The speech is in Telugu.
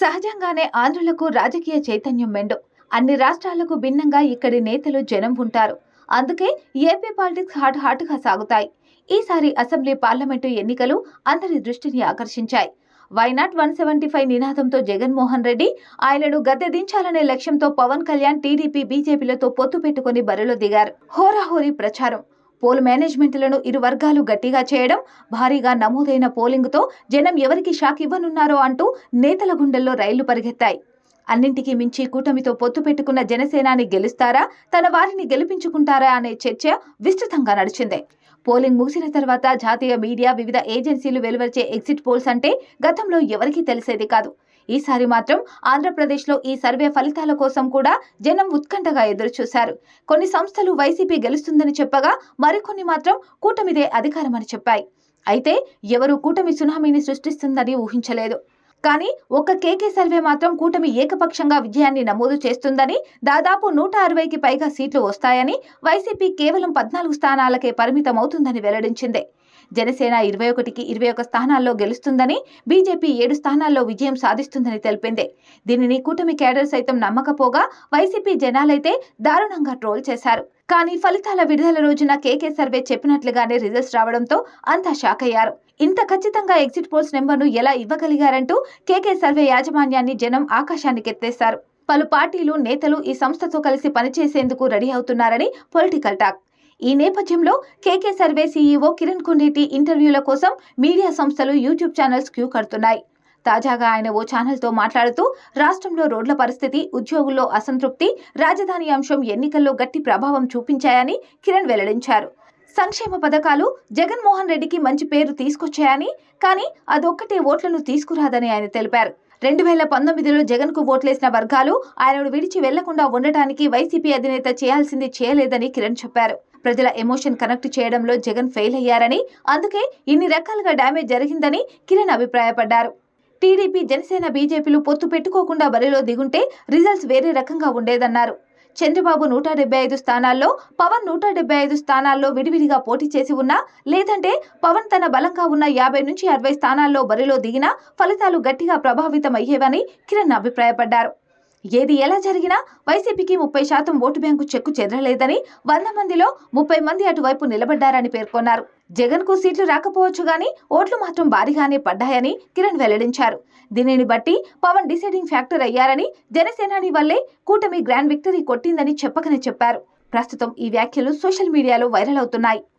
సహజంగానే ఆంధ్రులకు రాజకీయ చైతన్యం మెండు. అన్ని రాష్ట్రాలకు భిన్నంగా ఇక్కడి నేతలు జనం ఉంటారు. అందుకే ఏపీ పాలిటిక్స్ హాట్ హాట్గా సాగుతాయి. ఈసారి అసెంబ్లీ పార్లమెంటు ఎన్నికలు అందరి దృష్టిని ఆకర్షించాయి. Why not one seventy five నినాదంతో జగన్మోహన్ రెడ్డి ఆయనను గద్దె దించాలనే లక్ష్యంతో పవన్ కళ్యాణ్ టీడీపీ బీజేపీలతో పొత్తు పెట్టుకుని బరిలో దిగారు. హోరాహోరీ ప్రచారం. పోల్ మేనేజ్మెంట్లను ఇరు వర్గాలు గట్టిగా చేయడం భారీగా నమోదైన పోలింగ్తో జనం ఎవరికి షాక్ ఇవ్వనున్నారో అంటూ నేతల గుండెల్లో రైళ్ళు పరిగెత్తాయి. అన్నింటికీ మించి కూటమితో పొత్తు పెట్టుకున్న జనసేనాని గెలుస్తారా? తన వారిని గెలిపించుకుంటారా అనే చర్చ విస్తృతంగా నడిచింది. పోలింగ్ ముగిసిన తర్వాత జాతీయ మీడియా వివిధ ఏజెన్సీలు వెలువరిచే ఎగ్జిట్ పోల్స్ అంటే గతంలో ఎవరికీ తెలిసేది కాదు. ఈసారి మాత్రం ఆంధ్రప్రదేశ్లో ఈ సర్వే ఫలితాల కోసం కూడా జనం ఉత్కంఠగా ఎదురుచూశారు. కొన్ని సంస్థలు వైసీపీ గెలుస్తుందని చెప్పగా మరికొన్ని మాత్రం కూటమిదే అధికారమని చెప్పాయి. అయితే ఎవరు కూటమి సునామీని సృష్టిస్తుందని ఊహించలేదు. కానీ ఒక్క కేకే సర్వే మాత్రం కూటమి ఏకపక్షంగా విజయాన్ని నమోదు చేస్తుందని దాదాపు నూట అరవైకి పైగా సీట్లు వస్తాయని వైసీపీ కేవలం పద్నాలుగు స్థానాలకే పరిమితమవుతుందని వెల్లడించింది. జనసేన ఇరవై ఒకటికి ఇరవై ఒక స్థానాల్లో గెలుస్తుందని బీజేపీ ఏడు స్థానాల్లో విజయం సాధిస్తుందని తెలిపింది. దీనిని కూటమి కేడర్ సైతం నమ్మకపోగా వైసీపీ జనాలైతే దారుణంగా ట్రోల్ చేశారు. కానీ ఫలితాల విడుదల రోజున కేకే సర్వే చెప్పినట్లుగానే రిజల్ట్స్ రావడంతో అంతా షాక్ అయ్యారు. ఇంత ఖచ్చితంగా ఎగ్జిట్ పోల్స్ నెంబర్ను ఎలా ఇవ్వగలిగారంటూ కేకే సర్వే యాజమాన్యాన్ని జనం ఆకాశానికి ఎత్తేశారు. పలు పార్టీలు నేతలు ఈ సంస్థతో కలిసి పనిచేసేందుకు రెడీ అవుతున్నారని పొలిటికల్ టాక్ ఈ నేపథ్యంలో KK survey CEO Kiran Kundeti ఇంటర్వ్యూల కోసం మీడియా సంస్థలు యూట్యూబ్ ఛానల్స్ క్యూ కడుతున్నాయి. తాజాగా ఆయన ఓ ఛానల్తో మాట్లాడుతూ రాష్ట్రంలో రోడ్ల పరిస్థితి ఉద్యోగుల్లో అసంతృప్తి రాజధాని అంశం ఎన్నికల్లో గట్టి ప్రభావం చూపించాయని కిరణ్ వెల్లడించారు. సంక్షేమ పథకాలు జగన్మోహన్ రెడ్డికి మంచి పేరు తీసుకొచ్చాయని కానీ అదొక్కటే ఓట్లను తీసుకురాదని ఆయన తెలిపారు. రెండు వేల పంతొమ్మిదిలో జగన్కు ఓట్లేసిన వర్గాలు ఆయనను విడిచి వెళ్ళకుండా ఉండటానికి వైసీపీ అధినేత చేయాల్సింది చేయలేదని కిరణ్ చెప్పారు. ప్రజల ఎమోషన్ కనెక్ట్ చేయడంలో జగన్ ఫెయిల్ అయ్యారని అందుకే ఇన్ని రకాలుగా డ్యామేజ్ జరిగిందని కిరణ్ అభిప్రాయపడ్డారు. టీడీపీ జనసేన బీజేపీలు పొత్తు పెట్టుకోకుండా బరిలో దిగుంటే రిజల్ట్స్ వేరే రకంగా ఉండేదన్నారు. చంద్రబాబు నూట డెబ్బై ఐదు స్థానాల్లో పవన్ నూట డెబ్బై ఐదు స్థానాల్లో విడివిడిగా పోటీ చేసి ఉన్నా లేదంటే పవన్ తన బలంగా ఉన్న యాభై నుంచి అరవై స్థానాల్లో బరిలో దిగినా ఫలితాలు గట్టిగా ప్రభావితం అయ్యేవని కిరణ్ అభిప్రాయపడ్డారు. ఏది ఎలా జరిగినా వైసీపీకి ముప్పై శాతం ఓటు బ్యాంకు చెక్కు చెదరలేదని వంద మందిలో ముప్పై మంది అటువైపు నిలబడ్డారని పేర్కొన్నారు. జగన్కు సీట్లు రాకపోవచ్చు గాని ఓట్లు మాత్రం భారీగానే పడ్డాయని కిరణ్ వెల్లడించారు. దీనిని బట్టి పవన్ డిసైడింగ్ ఫ్యాక్టర్ అయ్యారని జనసేనాని వల్లే కూటమి గ్రాండ్ విక్టరీ కొట్టిందని చెప్పకనే చెప్పారు. ప్రస్తుతం ఈ వ్యాఖ్యలు సోషల్ మీడియాలో వైరల్ అవుతున్నాయి.